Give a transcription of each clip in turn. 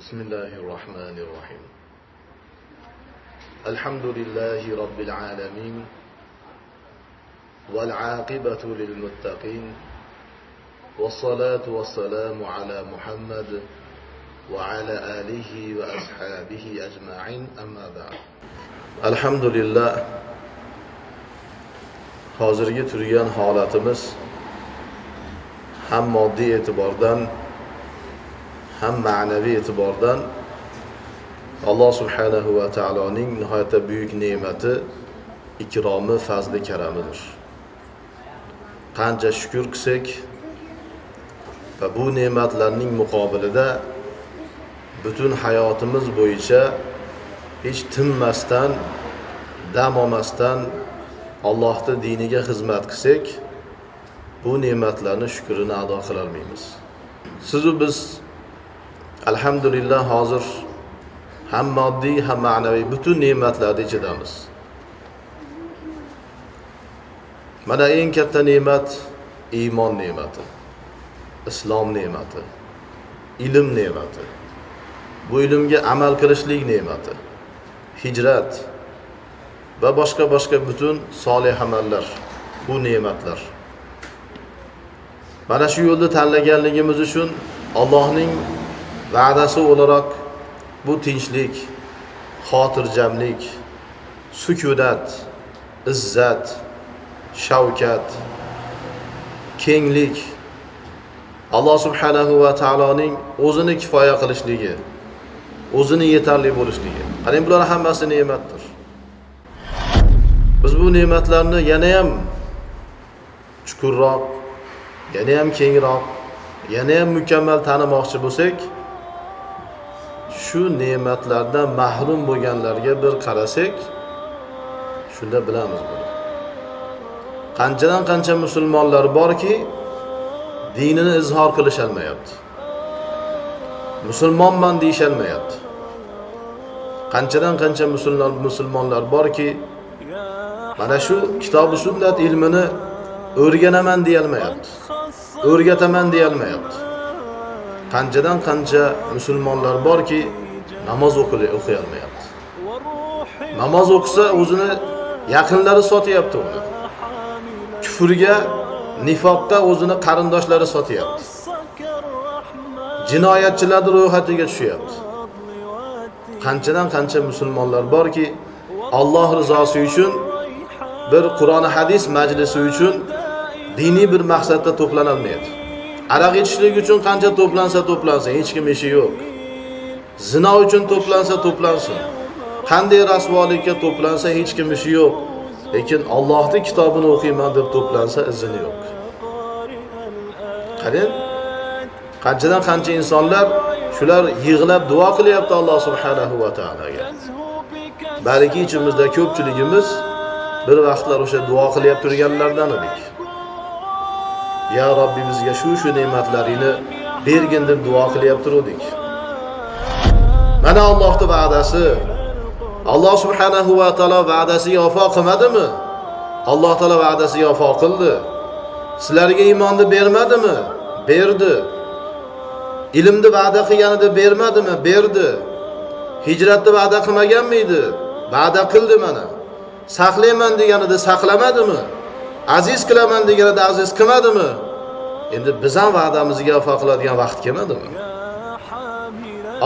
بسم الله الرحمن الرحيم. الحمد لله رب العالمين والعاقبة للمتقين والصلاة والسلام على محمد وعلى آله وأصحابه أجمعين. أما بعد الحمد لله hozirgi turgan holatimiz ham moddiy e'tibordan ham ma'naviy e'tibordan alloh subhanahu va taoloning nihoyatda buyuk ne'mati ikromi fazli karamidir qancha shukur qilsak va bu ne'matlarning muqobilida butun hayotimiz bo'yicha hech tinmasdan dam olmasdan allohni diniga xizmat qilsak bu ne'matlarni shukrini ado qilolmaymiz sizu biz alhamdulillah hozir ham moddiy ham ma'naviy butun ne'matlarni ichidamiz mana eng katta ne'mat iymon ne'mati islom ne'mati ilm ne'mati bu ilmga amal qilishlik ne'mati hijrat va boshqa boshqa butun solih amallar bu ne'matlar mana shu yo'lni tanlaganligimiz uchun allohning va'dasi o'laroq bu tinchlik xotirjamlik sukunat izzat shavkat kenglik alloh subhanahu va taoloning o'zini kifoya qilishligi o'zini yetarli bo'lishligi qarang bular hammasi ne'matdir biz bu ne'matlarni yanayam chuqurroq yanayam kengroq yanayam mukammal tanimoqchi shu ne'matlardan mahrum bo'lganlarga bir qarasak shunda bilamiz buni. Qanchadan qancha musulmonlar borki dinini izhor qilisholmayapti. Musulmonman deyisholmayapti. Qanchadan qancha musulmon musulmonlar borki mana shu kitobi sunnat ilmini o'rganaman deyolmayapti. O'rgataman deyolmayapti qanchadan qancha musulmonlar borki namoz o'qiy olmayapti namoz o'qisa o'zini yaqinlari sotyapti uni kufrga nifoqqa o'zini qarindoshlari sotyapti jinoyatchilarni ro'yxatiga tushyapti qanchadan qancha musulmonlar borki alloh rizosi uchun bir qur'oni hadis majlisi uchun diniy bir maqsadda to'planolmaydi araq ichishlik uchun qancha to'plansa to'plansin hech kim ishi yo'q zino uchun to'plansa to'plansin qanday rasvolikka to'plansa hech kim ishi yo'q lekin allohni kitobini o'qiyman deb to'plansa izini yo'q qarang qanchadan qancha insonlar shular yig'lab duo qilyapti alloh subhanahu va taologa balki ichimizda ko'pchiligimiz bir vaqtlar o'sha duo qilyap turganlardan edik ya robbi bizga shu shu ne'matlaringni bergin deb duo qilyap turuvdik mana allohni va'dasi alloh subhanahu va taolo va'dasiga vafo qilmadimi alloh taolo va'dasiga vafo qildi sizlarga iymonni bermadimi berdi ilmni va'da qilganida bermadimi berdi hijratni va'da qilmagan miydi va'da qildi mana saqlayman deganida saqlamadimi aziz qilaman deganida aziz qilmadimi endi biz ham va'damizga vafo qiladigan vaqt kelmadimi?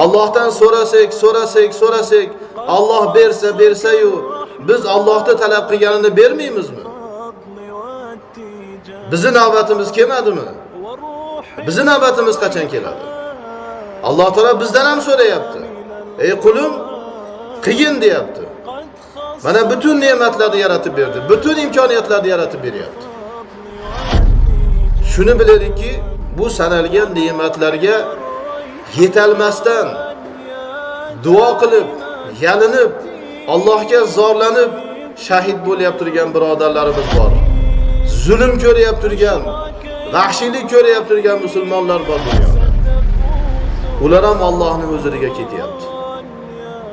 Allohdan so'rasak so'rasak so'rasak olloh bersa bersayu biz ollohni talab qilganini bermaymizmi? Bizni navbatimiz kelmadimi? Bizni navbatimiz qachon keladi? Alloh taolo bizdan ham so'rayapti. Ey qulim qilgin deyapti mana butun ne'matlarni yaratib berdi butun imkoniyatlarni yaratib beryapti shuni bilaylikki bu sanalgan ne'matlarga yetolmasdan duo qilib yalinib allohga zorlanib shahid bo'layap turgan birodarlarimiz bor zulm ko'rayap turgan vahshiylik ko'rayap turgan musulmonlar bor dunyoda ular ham allohni huzuriga ketyapti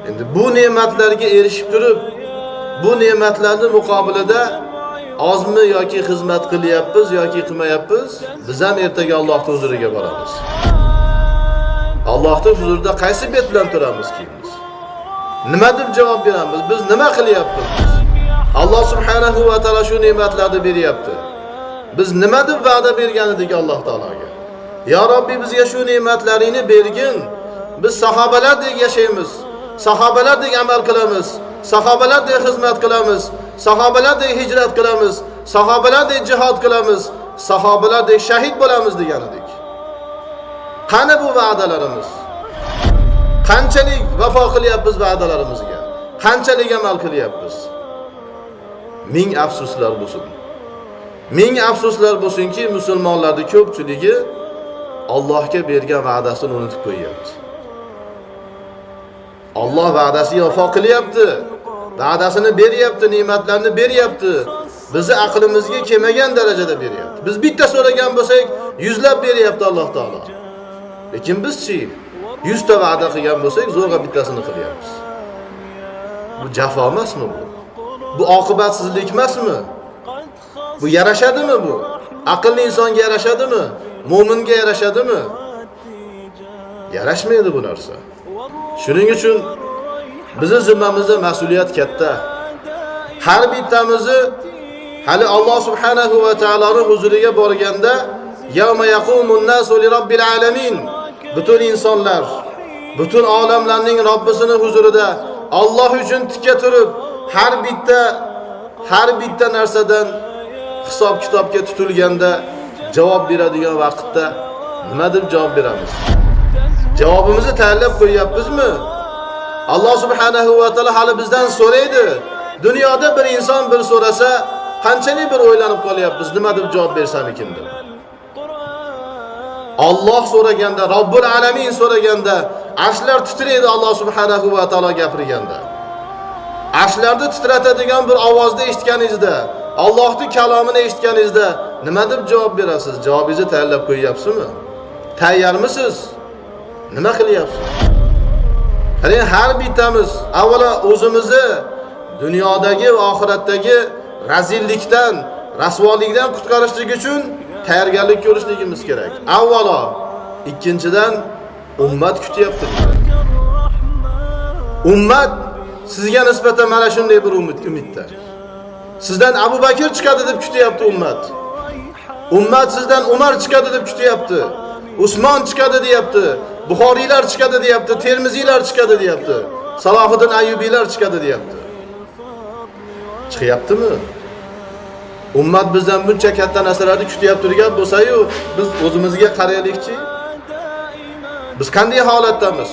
endi bu ne'matlarga erishib turib bu ne'matlarni muqobilida ozmi yoki xizmat qilyapmiz yoki qilmayapmiz biz ham ertaga allohni huzuriga boramiz Allohning huzurida qaysi bet bilan turamiz keyin biz? Nima deb javob beramiz? Biz nima qilyapmiz? Alloh subhanahu va taolo shu ne'matlarni beryapti. Biz nima deb va'da bergan edik Alloh taologa? Ya Robbi bizga shu ne'matlaringni bergin. Biz sahobalardek yashaymiz. Sahobalardek amal qilamiz. Sahobalardek xizmat qilamiz. Sahobalardek hijrat qilamiz. Sahobalardek jihad qilamiz. Sahobalardek shahid bo'lamiz degan edik. Qani bu va'dalarimiz? Qanchalik vafo qilyapmiz va'dalarimizga? Qanchalik amal qilyapmiz? Ming afsuslar bo'lsin. Ming afsuslar bo'lsinki, musulmonlarning ko'pchiligi Allohga bergan va'dasini unutib qo'yyapti. Alloh va'dasiga vafo qilyapti. Va'dasini beryapti, ne'matlarni beryapti. Bizi aqlimizga kelmagan darajada beryapti. Biz bitta so'ragan bo'lsak, yuzlab beryapti Alloh taolo. Lekin bizchi 100 ta va'da qilgan bo'lsak, zo'rg'a bittasini qilyapmiz. Bu jafo emasmi bu? Bu oqibatsizlik emasmi? Bu yarashadimi bu? Aqlli insonga yarashadimi? Mo'minga yarashadimi? Yarashmaydi bu narsa. Shuning uchun bizni zimmamizda mas'uliyat katta. Har bittamizni hali Alloh subhanahu va taoloning huzuriga borganda yawma yaqumun nasu li robbil alamin butun insonlar butun olamlarning Robbisining huzurida Alloh uchun tikka turib har bitta har bitta narsadan hisob kitobga tutilganda javob beradigan vaqtda nima deb javob beramiz? Javobimizni tayyorlab qo'yyapmizmi? Alloh subhanahu va taolo hali bizdan so'raydi. Dunyoda bir inson bir so'rasa, qanchalik bir o'ylanib qolyapmiz, nima deb javob bersam ekan deb. Alloh so'raganda, Robbul alamin so'raganda, arshlar titraydi Alloh subhanahu va taolo gapirganda. Arshlarni titratadigan bir ovozni eshitganingizda, Allohning kalomini eshitganingizda nima deb javob berasiz? Javobingizni tayyorlab qo'yyapsizmi? Tayyormisiz? Nima qilyapsiz? Qani har bittamiz avvalo o'zimizni dunyodagi va oxiratdagi razillikdan, rasvolikdan qutqarishlik uchun tayyorgarlik ko'rishligimiz kerak. Avvalo, ikkinchidan ummat kutyapti. Ummat sizga nisbatan mana shunday bir umid umidda. Sizdan Abu Bakr chiqadi deb kutyapti ummat. Ummat sizdan Umar chiqadi deb kutyapti. Usmon chiqadi deyapti. Buxoriylar chiqadi deyapti. Termiziylar chiqadi deyapti. Salohiddin Ayyubiylar chiqadi deyapti. Chiqyaptimi? Ummat bizdan buncha katta narsalarni kutyapti turgan bo'lsa-yu, biz o'zimizga qaraylikchi. Biz qanday holatdamiz?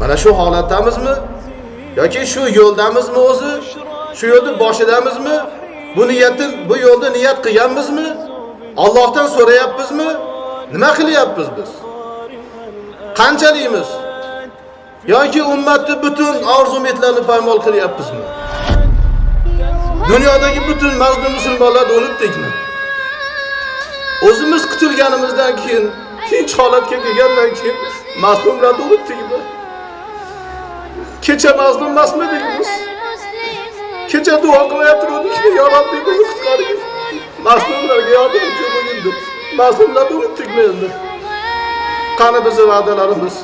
Mana shu holatdamizmi? yoki shu yo'ldamizmi o'zi? Shu yo'lni boshidamizmi? Bu niyatni, bu yo'lda niyat qilganmizmi? Allohdan so'rayapmizmi? Nima qilyapmiz biz? Qanchaligimiz? yoki ummatni butun orzu-umidlarini paymol qilyapmizmi? Dunyodagi butun mazlum musulmonlarni unutdikmi? O'zimiz qutilganimizdan keyin, tinch holatga kelgandan keyin mazlumlarni unutdikmi? Kecha mazlum emasmidik biz? Kecha duo qilayotgandikmi? Ya Robbi bizni qutqargin. Mazlumlarga yordamchi bo'lgin deb. Mazlumlarni unutdikmi endi? Qani bizni va'dalarimiz?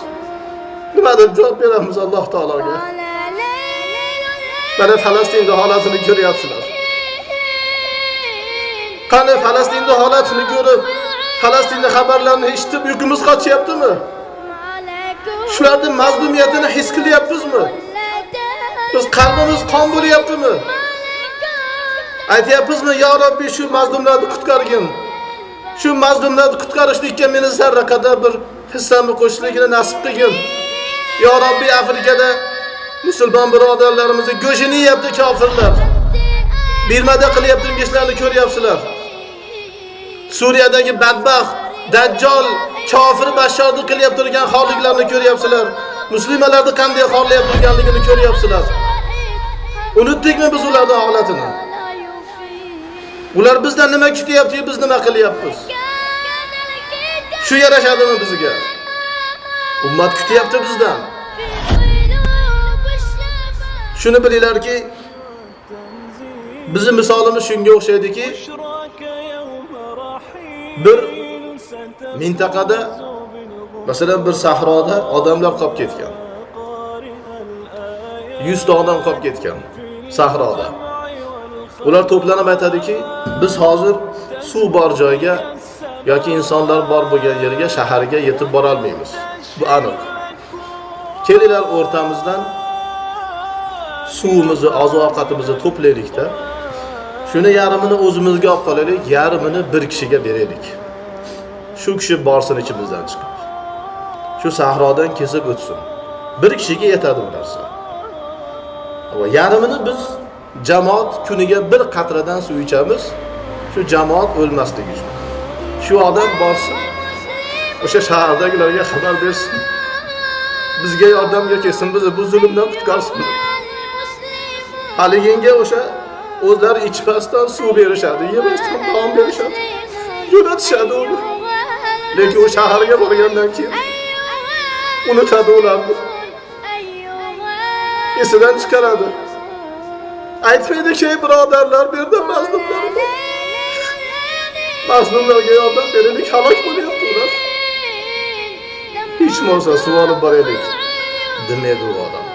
Nima deb javob beramiz Alloh taologa? Mana Falastinda holatini ko'ryapsizlar. Qani Falastinda holatini ko'rib, Falastinda xabarlarni eshitib uyqimiz qochyaptimi? Shularning mazlumiyatini his qilyapmizmi? Biz qalbimiz qon bo'lyaptimi? Aytyapmizmi, "Ya Robbi, shu mazlumlarni qutqargin." Shu mazlumlarni qutqarishlikka meni zarra qadar bir hissamni qo'shishligini nasib qilgin. Ya Robbi, Afrikada musulmon birodarlarimizni go'shini yeyapti kofirlar. Birmada qilyapti ishlarni ko'ryapsizlar. Suriyadagi badbaxt Dajjal kofir bashorni qilyap turgan holiklarni ko'ryapsizlar. Musulmonlarni qanday xorlayap turganligini ko'ryapsizlar. Unutdikmi biz ularning holatini? Ular bizdan nima kutyapti, biz nima qilyapmiz? Shu yarashadimi bizga? Ummat kutyapti bizdan. Shuni bilinglarki, bizning misolimiz shunga o'xshaydiki, bir mintaqada masalan bir sahroda odamlar qolib ketgan 100 ta odam qolib ketgan sahroda ular to'planib aytadiki biz hozir suv bor joyga yoki insonlar bor bo'lgan yerga shaharga yetib borolmaymiz bu aniq kelinglar o'rtamizdan suvimizni oziq ovqatimizni to'playlikda shuni yarmini o'zimizga olib qolaylik yarmini bir kishiga beraylik shu kishi borsin ichimizdan chiqib shu sahrodan kesib o'tsin bir kishiga yetadi bu narsa. Yarmini biz jamoat kuniga bir qatradan suv ichamiz. Shu jamoat o'lmasligi uchun shu odam borsin o'sha shahardagilarga xabar bersin. Bizga yordamga kelsin bizni bu zulmdan qutqarsin. Haliginga o'sha o'zlari ichmasdan suv berishadi yemasdan taom berishadi. Jo'natishadi uni lekin u shaharga borgandan keyin unutadi ularni. Esidan chiqaradi aytmaydiki ey birodarlar bu yerda mazlumlar. Bor mazlumlarga yordam beraylik halok bo'lyapti ular hech bo'lmasa suv olib boraylik demaydi u odam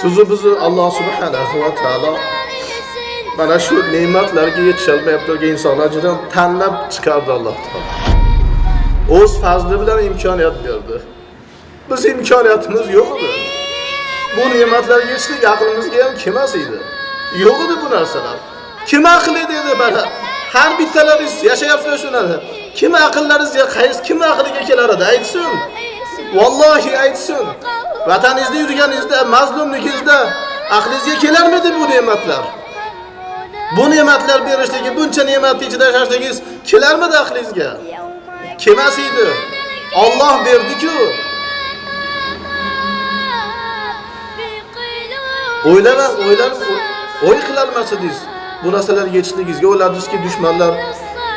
sizu bizni alloh subhanahu va taolo mana shu ne'matlarga yetisholmayapti turgan insonlar juda tanlab chiqardi alloh taolo o'z fazli bilan imkoniyat berdi biz imkoniyatimiz yo'q edi bu ne'matlarga yetishlik aqlimizga ham kelmas edi yo'q edi bu narsalar. Kim aqli dedi mana har bittalaringiz yashayapsizlar shunada kim aqllaringizga qaysi kim aqliga kelar edi aytsin vallohi aytsin vataningizda yurganingizda mazlumligingizda aqlingizga kelarmidi bu ne'matlar bu ne'matlar berishligi buncha ne'matni ichida yashashligingiz kelarmidi aqlingizga kelmas edi olloh berdiku o'ylamang o'ylab o'y qilolmasidingiz bu narsalarga yetishligingizga o'yladingizki dushmanlar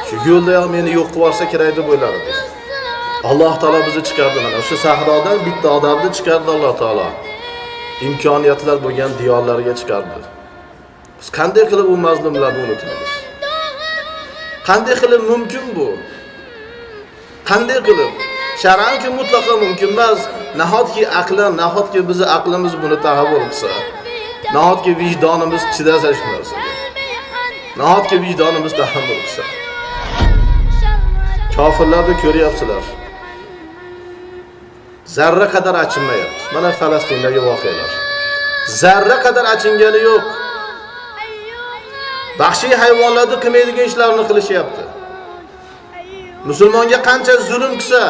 shu yo'lda ham meni yo'q qilib yuborsa kerak deb o'ylardingiz alloh taolo bizni chiqardi mana o'sha sahrodan bitta odamni chiqardi alloh taolo imkoniyatlar bo'lgan diyorlarga chiqardi biz qanday qilib u mazlumlarni unutamiz qanday qilib mumkin bu. Qanday qilib shar'anki mutlaqo mumkin emas nahotki aqlan nahotki bizni aqlimiz buni tahavvul qilsa nahotki vijdonimiz chidasa shu narsaga nahotki vijdonimiz tahammul qilsa kofirlarni ko'ryapsizlar zarra qadar achinmayapti mana falastindagi voqealar zarra qadar achingani yo'q vahshiy hayvonlarni qilmaydigan ishlarni qilishyapti musulmonga qancha zulm qilsa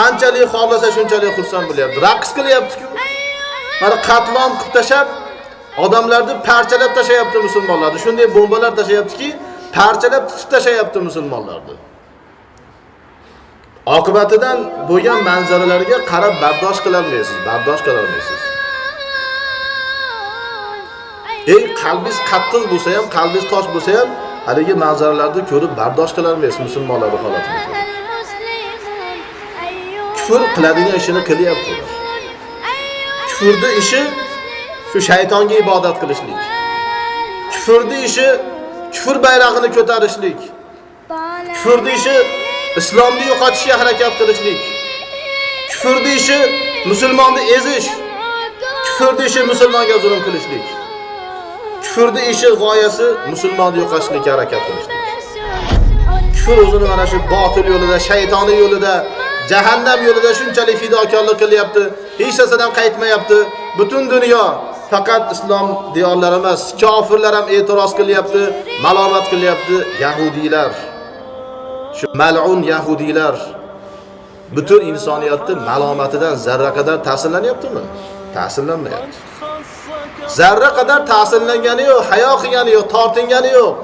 qanchalik xohlasa shunchalik xursand bo'lyapti raqs qilyaptiku mana qatlon qilib tashlab odamlarni parchalab tashlayapti musulmonlarni shunday bombalar tashlayaptiki parchalab tutib tashlayapti musulmonlarni oqibatidan bo'lgan manzaralarga qarab bardosh qilolmaysiz bardosh qilolmaysiz eng qalbingiz qattiq bo'lsa ham qalbingiz tosh bo'lsa ham haligi manzaralarni ko'rib bardosh qilolmaysiz musulmonlarni holatini kufr qiladigan ishini qilyapti ular kufrni ishi shu shaytonga ibodat qilishlik kufrni ishi kufr bayrog'ini ko'tarishlik kufrni ishi islomni yo'qotishga harakat qilishlik kufrni ishi musulmonni ezish kufrni ishi musulmonga zulm qilishlik kufrni ishi g'oyasi musulmonni yo'qotishlikka harakat qilishlik kufr o'zini mana shu botil yo'lida shaytoniy yo'lida jahannam yo'lida shunchalik fidokorlik qilyapti hech narsadan qaytmayapti butun dunyo faqat islom diyorlari emas kofirlar ham e'tiroz qilyapti malomat qilyapti yahudiylar shu mal'un yahudiylar butun insoniyatni malomatidan zarra qadar ta'sirlanyaptimi ta'sirlanmayapti zarra qadar ta'sirlangani yo'q hayo qilgani yo'q tortingani yo'q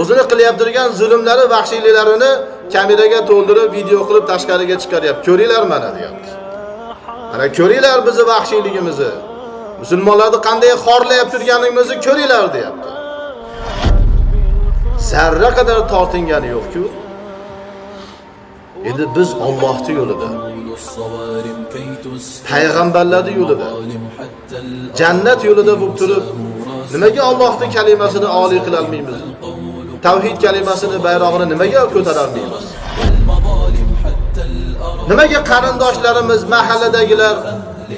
o'zini qilyaptirgan zulmlari vahshiyliklarini kameraga to'ldirib video qilib tashqariga chiqaryapti ko'ringlar mana deyapti mana ko'ringlar bizni vahshiyligimizni musulmonlarni qanday xorlayib turganimizni ko'ringlar deyapti. Zarra qadar tortingani yo'qku. Endi biz Allohning yo'lida. Payg'ambarlarning yo'lida. Jannat yo'lida bo'lib turib nimaga Allohning kalimasini oliy qila olmaymiz tavhid kalimasini bayrog'ini nimaga ko'tarolmaymiz? Nimaga qarindoshlarimiz mahalladagilar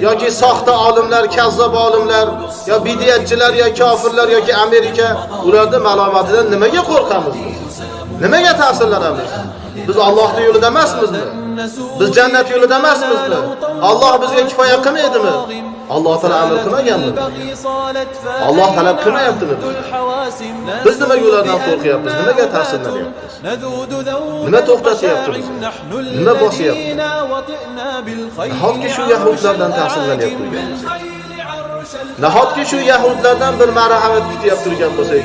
yoki soxta olimlar kazzob olimlar yo bidiyatchilar yo kofirlar yoki amerika ularni malomatidan nimaga qo'rqamiz? Biz nimaga ta'sirlanamiz? Biz Allohning yo'lida emasmizmi biz jannat yo'lida emasmizmi Alloh bizga kifoya qilmaydimi Alloh taolo amr qilmaganmi Alloh talab qilmayaptimi biz nimaga ulardan qo'rqyapmiz nimaga ta'sirlanyapmiz nima to'xtatyapti bizni nima bosyapti nahotki shu yahudlardan ta'sirlanyapti turganmiz nahotki shu yahudlardan bir marhamat kutyapti turgan bo'lsak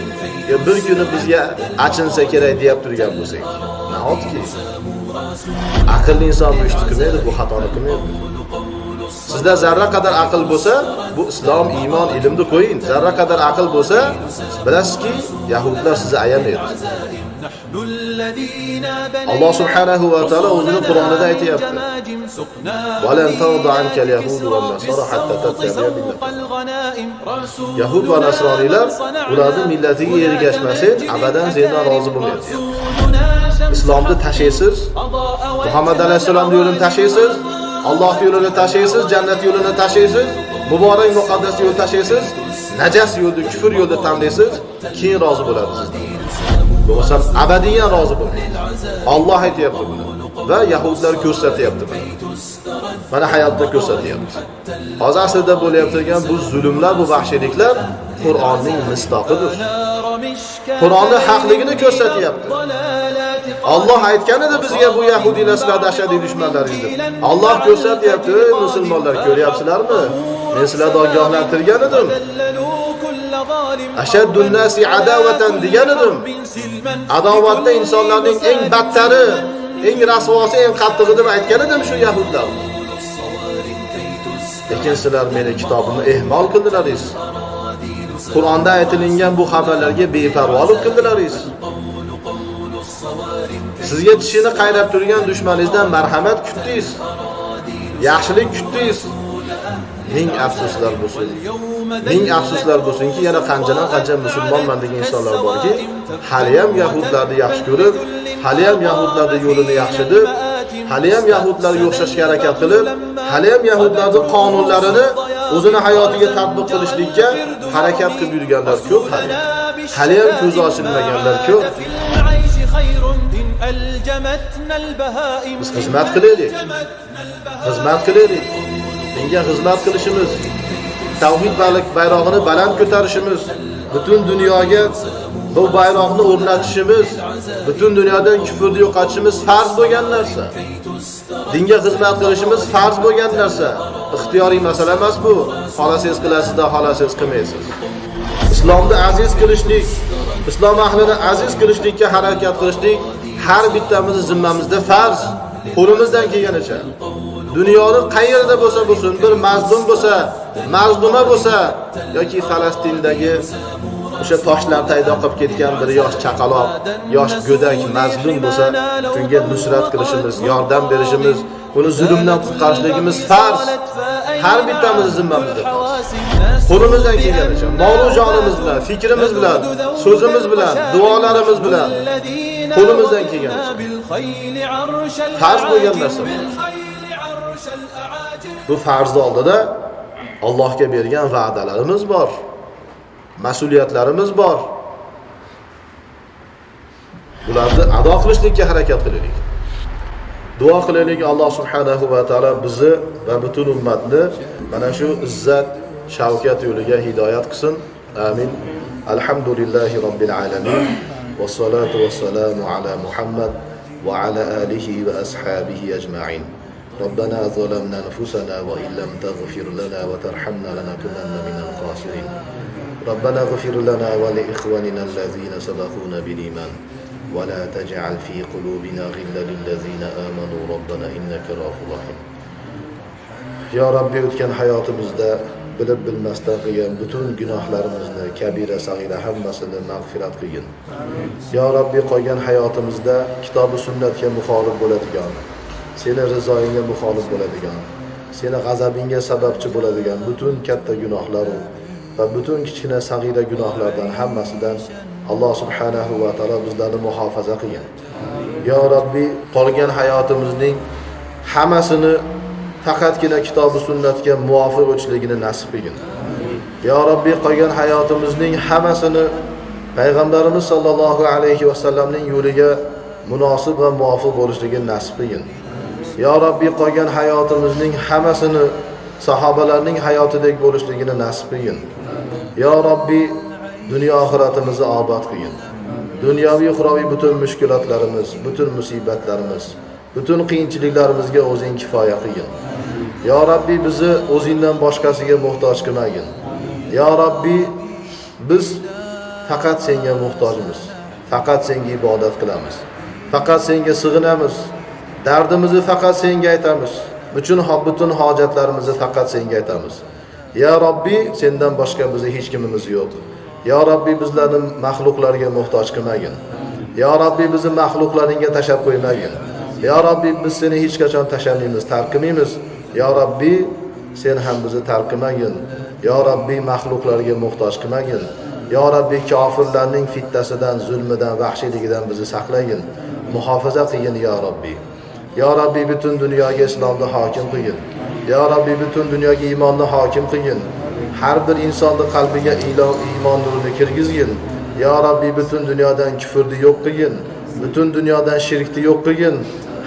bir kuni bizga achinsa kerak deyap turgan bo'lsak nahotki aqlli inson bu ishni qilmaydi bu xatoni qilmaydi. Sizda zarra qadar aql bo'lsa bu islom iymon ilmni qo'ying. Zarra qadar aql bo'lsa bilasizki yahudlar sizni ayamaydi. alloh subhanahu va taolo o'zini qur'onida aytyapti وَلَنْ تَرْضَ عَنْكَ الْيَهُودُ وَالنَّصَارَى حَتَّى تَتَّبِعَ مِلَّتَهُمْ Yahud va Nasroniylar ularning millatiga ergashmasin, abadan sendan rozi bo'lmaydi. Islomni tashlaysiz, Muhammad alayhisolamning yo'lini tashlaysiz, Alloh yo'lini tashlaysiz, jannat yo'lini tashlaysiz, muborak muqaddas yo'lni tashlaysiz, najas yo'lni, kufr yo'lni tanlaysiz, keyin rozi bo'ladi sizdan. Bo'lmasa abadiyan rozi bo'lmaydi. Alloh aytyapti buni va yahudlar ko'rsatyapti. Mana hayotda ko'rsatyapti. Hozir aslida bo'layotgan bu zulmlar, bu vahshiyliklar Qur'onning mistoqidir. Qur'onni haqligini ko'rsatyapti. Alloh aytgan edi bizga bu yahudiylar sizlarning ashadiy dushmanlaringiz deb. Alloh ko'rsatyapti, musulmonlar, ko'ryapsizlarmi? Men sizlarni ogohlantirgan edim. Ashaddun nasi adavatan degan edim. Adovatda insonlarning eng battari, eng rasvosi, eng qattig'i deb aytgan edim shu yahudlar. Lekin sizlar meni kitobimni ehmol qildilaringiz. Qur'onda aytilingan bu xabarlarga beparvolik qildilaringiz. Sizga tishini qayrab turgan dushmaningizdan marhamat kutdingiz. Yaxshilik kutdingiz. Ming afsuslar bo'lsin. Ming afsuslar bo'lsinki, yana qanchadan qancha musulmonman degan insonlar borki, hali ham yahudlarni yaxshi ko'rib, hali ham yahudlarning yo'lini yaxshi deb, hali ham yahudlarga o'xshashga harakat qilib, hali ham yahudlarning qonunlarini o'zini hayotiga tatbiq qilishlikka harakat qilib yurganlar ko'p hali. Hali ham ko'zi ochilmaganlar ko'p. Biz xizmat qilaylik. Xizmat qilaylik. Dinga xizmat qilishimiz, tavhid bayrog'ini baland ko'tarishimiz, butun dunyoga bu bayroqni o'rnatishimiz, butun dunyodan kufrni yo'qotishimiz farz bo'lgan narsa. Dinga xizmat qilishimiz farz bo'lgan narsa. Ixtiyoriy masala emas bu. xohlasangiz qilasizda, xohlasangiz qilmaysiz. Islomni aziz qilishlik, islom ahlini aziz qilishlikka harakat qilishlik har bittamizni zimmamizda farz. Qo'limizdan kelganicha. Dunyoni qayerda bo'lsa bo'lsin, bir mazlum bo'lsa, mazluma bo'lsa yoki Falastindagi o'sha toshlar paydo qilib ketgan bir yosh chaqaloq, yosh go'dak mazlum bo'lsa, shunga nusrat qilishimiz, yordam berishimiz, uni zulmdan qutqarishligimiz farz. Har bittamiz zimmamizda. Qo'limizdan kelganicha, mol jonimiz bilan, fikrimiz bilan, so'zimiz bilan, duolarimiz bilan qo'limizdan kelganicha farz bo'lgan narsa. Bu farzni oldida Allohga bergan va'dalarimiz bor. Mas'uliyatlarimiz bor. Bularni ado qilishlikka harakat qilaylik. Duo qilaylik Alloh subhanahu va taolo bizni va butun ummatni mana shu izzat, shavkat yo'liga hidoyat qilsin. Amin. Alhamdulillahi robbil alamin. Vassalatu vassalamu ala Muhammad va ala alihi va ashabihi ajma'in. ربنا ظلمنا أنفسنا وإن لم تغفر لنا وترحمنا لنكونن من الخاسرين. ربنا اغفر لنا ولإخواننا الذين سبقونا بالإيمان. ولا تجعل في قلوبنا غلا للذين آمنوا. ربنا إنك رافع رحيم. يا رب يتكن حياتي مزدى bilib bilmasdan كبيرة صغيرة kabira sag'ira hammasini قيم يا yo robbiy qolgan hayotimizda كتاب السنة muxolif bo'ladigan seni rizoyingga muxolif bo'ladigan seni g'azabingga sababchi bo'ladigan butun katta gunohlaru va butun kichkina sag'ira gunohlardan hammasidan alloh subhanahu va taolo bizlarni muhofaza qilgin yo robbiy qolgan hayotimizning hammasini faqatgina kitobi sunnatga muvofiq o'tishligini nasib qilgin. Yo robbiy qolgan hayotimizning hammasini payg'ambarimiz sollallohu alayhi vasallamning yo'liga munosib va muvofiq bo'lishligini nasib qilgin. Yo robbiy qolgan hayotimizning hammasini sahobalarning hayotidek bo'lishligini nasib qilgin. Yo robbiy dunyo oxiratimizni obod qilgin. Dunyoviy uxroviy butun mushkulotlarimiz butun musibatlarimiz butun qiyinchiliklarimizga o'zing kifoya qilgin. Yo robbiy bizni o'zingdan boshqasiga muhtoj qilmagin. Yo robbiy biz faqat senga muhtojmiz. Faqat senga ibodat qilamiz. Faqat senga sig'inamiz. Dardimizni faqat senga aytamiz butun butun hojatlarimizni faqat senga aytamiz ya robbiy sendan boshqa bizni hech kimimiz yo'q yo robbiy bizlarni maxluqlarga muhtoj qilmagin yo robbiy bizni maxluqlaringga tashlab qo'ymagin yo robbiy biz seni hech qachon tashlamaymiz tark qilmaymiz yo robbiy sen ham bizni tark qilmagin yo robbiy maxluqlarga muhtoj qilmagin yo robbiy kofirlarning fitnasidan zulmidan vahshiyligidan bizni saqlagin muhofaza qilgin yo robbiy yo robbiy butun dunyoga islomni hokim qilgin yo robbiy butun dunyoga iymonni hokim qilgin har bir insonni qalbiga iymon nurini kirgizgin. Yo robbiy butun dunyodan kufrni yo'q qilgin butun dunyodan shirkni yo'q qilgin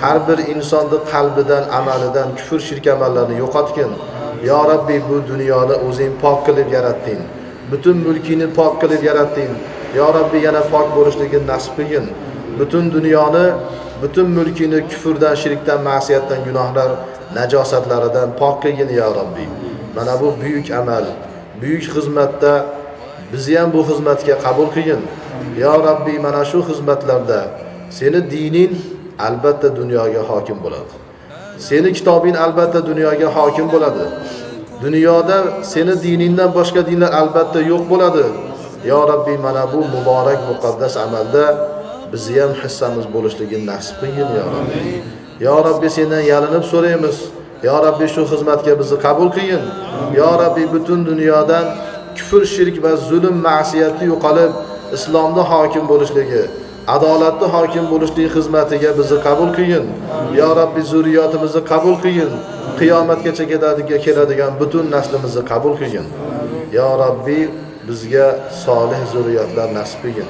har bir insonni qalbidan amalidan kufr shirk amallarni yo'qotgin yo robbiy bu dunyoni o'zing pok qilib yaratding butun mulkingni pok qilib yaratding yo robbiy yana pok bo'lishligini nasib qilgin butun dunyoni butun mulkini kufrdan shirkdan ma'siyatdan gunohlar najosatlaridan pok qilgin yo robbiy mana bu buyuk amal buyuk xizmatda bizni ham bu xizmatga qabul qilgin yo robbiy mana shu xizmatlarda seni dining albatta dunyoga hokim bo'ladi seni kitobing albatta dunyoga hokim bo'ladi dunyoda seni diningdan boshqa dinlar albatta yo'q bo'ladi yo robbiy mana bu muborak muqaddas amalda bizni ham hissamiz bo'lishligini nasib qilgin yo robbiy yo robbiy sendan yalinib so'raymiz. Yo robbiy shu xizmatga bizni qabul qilgin. Yo robbiy butun dunyodan kufr shirk va zulm ma'siyatni yo'qolib islomda hokim bo'lishligi adolatli hokim bo'lishlik xizmatiga bizni qabul qilgin. Yo robbiy zurriyotimizni qabul qilgin. Qiyomatgacha keladigan butun naslimizni qabul qilgin. Yo robbiy bizga solih zurriyotlar nasib qilgin.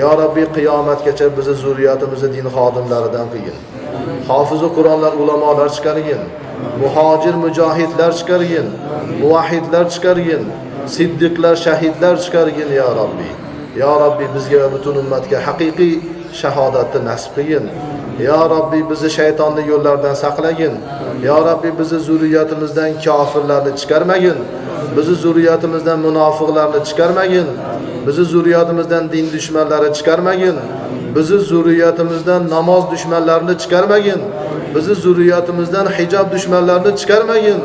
Yo robbiy qiyomatgacha bizni zurriyotimizni din xodimlaridan qilgin. Hofizi qur'onlar ulamolar chiqargin. Muhojir mujohidlar chiqargin. Muvahhidlar chiqargin. Siddiqlar shahidlar chiqargin yo robbiy yo robbiy bizga va butun ummatga haqiqiy shahodatni nasib qilgin. Yo robbiy bizni shaytonni yo'llaridan saqlagin. Yo robbiy bizni zurriyotimizdan kofirlarni chiqarmagin bizni zurriyotimizdan munofiqlarni chiqarmagin bizni zurriyotimizdan din dushmanlari chiqarmagin bizni zurriyotimizdan namoz dushmanlarini chiqarmagin bizni zurriyotimizdan hijob dushmanlarini chiqarmagin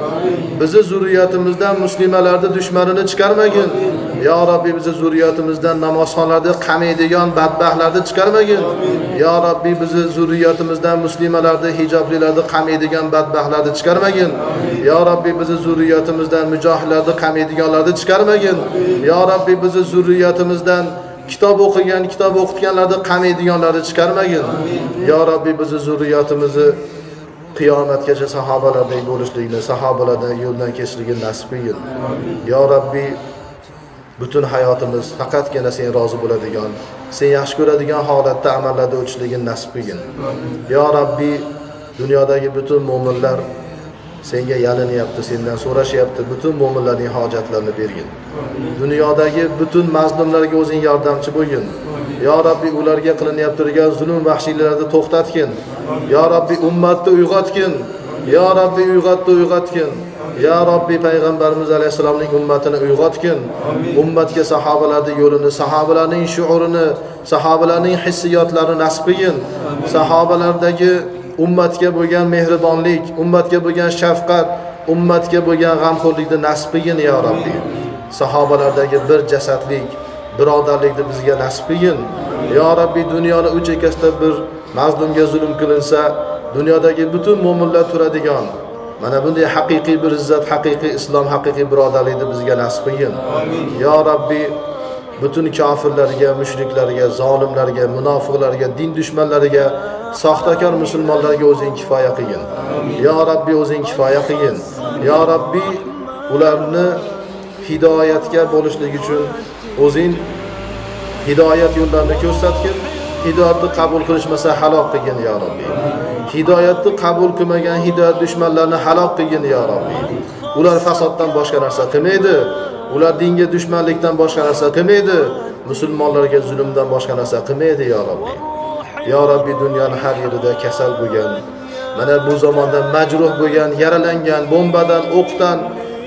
bizni zurriyotimizdan muslimalarni dushmanini chiqarmagin yo robbiy bizni zurriyotimizdan namozxonlarda qamaydigan badbaxtlarni chiqarmagin yo robbiy bizni zurriyotimizdan muslimalarni hijoblilarni qamaydigan badbaxtlarni chiqarmagin yo robbiy bizni zurriyotimizdan mujohidlarni qamaydiganlarni chiqarmagin yo robbiy bizni zurriyotimizdan kitob o'qigan kitob o'qitganlarni qamaydiganlarni chiqarmagin yo robbiy bizni zurriyotimizni qiyomatgacha sahobalardek bo'lishligini sahobalardan yo'ldan kechishligini nasib qilgin yo robbiy butun hayotimiz faqatgina sen rozi bo'ladigan sen yaxshi ko'radigan holatda amallarda o'tishligini nasib qilgin yo rabbiy dunyodagi butun mo'minlar senga yalinyapti sendan so'rashyapti butun mo'minlarning hojatlarini bergin. Dunyodagi butun mazlumlarga o'zing yordamchi bo'lgin. Yo rabbiy ularga qilinayotgan zulm vahshiylarni to'xtatgin. Yo rabbiy ummatni uyg'otgin. Yo robbiy uyg'otdi uyg'otgin. Yo robbiy payg'ambarimiz alayhissalomning ummatini uyg'otgin. Ummatga sahobalarni yo'lini sahobalarning shuurini sahobalarning hissiyotlarini nasib qilgin sahobalardagi ummatga bo'lgan mehribonlik ummatga bo'lgan shafqat ummatga bo'lgan g'amxo'rlikni nasib qilgin yo robbiy sahobalardagi bir jasadlik birodarlikni bizga nasib qilgin yo robbiy dunyoni u chekkasida bir mazlumga zulm qilinsa dunyodagi butun mo'minlar turadigan mana bunday haqiqiy bir izzat haqiqiy islom haqiqiy birodarlikni bizga nasib qilgin. Yo robbiy butun kofirlarga mushriklarga zolimlarga munofiqlarga din dushmanlariga soxtakor musulmonlarga o'zing kifoya qilgin. Yo robbiy o'zing kifoya qilgin. Yo robbiy ularni hidoyatga bo'lishlik uchun o'zing hidoyat yo'llarini ko'rsatgin. Hidoyatni qabul qilishmasa halok qilgin yo robbiy hidoyatni qabul qilmagan hidoyat dushmanlarini halok qilgin yo robbiy ular fasoddan boshqa narsa qilmaydi. Ular dinga dushmanlikdan boshqa narsa qilmaydi. Musulmonlarga zulmdan boshqa narsa qilmaydi yo robbiy yo robbiy dunyoni har yerida kasal bo'lgan mana bu zamonda majruh bo'lgan yaralangan bombadan o'qdan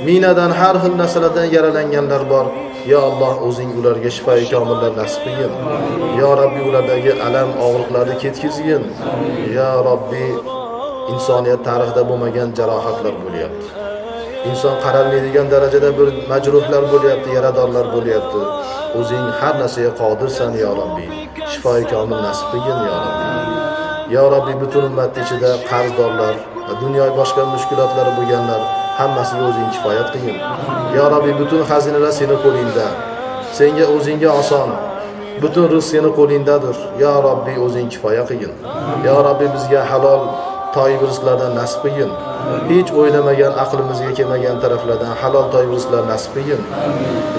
minadan har xil narsalardan yaralanganlar bor yo alloh o'zing ularga shifoi komillar nasib yo robbiy ulardagi alam og'riqlarni ketkizgin. Yo robbiy insoniyat tarixida bo'lmagan jarohatlar bo'lyapti inson qaralmaydigan darajada bir majruhlar bo'lyapti yaradorlar bo'lyapti o'zing har narsaga qodirsan yo robbiy shifoi komil nasib qilgin yo robbiy yo robbiy butun ummatni ichida qarzdorlar va dunyo boshqa mushkulotlari bo'lganlar hammasiga o'zing kifoyat qilgin yo robbiy butun xazinalar seni qo'lingda. Senga o'zingga oson. Butun rizq seni qo'lingdadir. Yo robbiy o'zing kifoya qilgin. Yo robbiy bizga halol toyib rizqlardan nasib qilgin. Hech o'ylamagan aqlimizga kelmagan taraflardan halol toyib rizqlar nasib qilgin.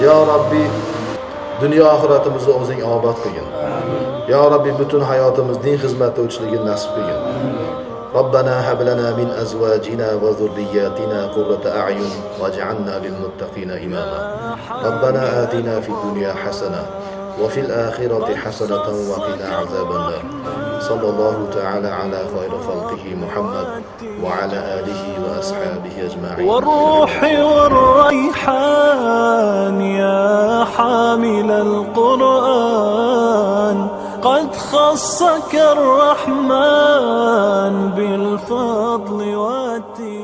Yo robbiy dunyo oxiratimizni o'zing obod qilgin. Yo robbiy butun hayotimiz din xizmatida o'tishligini nasib qilgin. ربنا هب لنا من أزواجنا وذرياتنا قرة أعين واجعلنا للمتقين إماما. ربنا آتنا في الدنيا حسنة وفي الآخرة حسنة وقنا عذاب النار. صلى الله تعالى على خير خلقه محمد وعلى آله وأصحابه أجمعين. والروح والريحان يا حامل القرآن. قد خصك الرحمن بالفضل والتيجان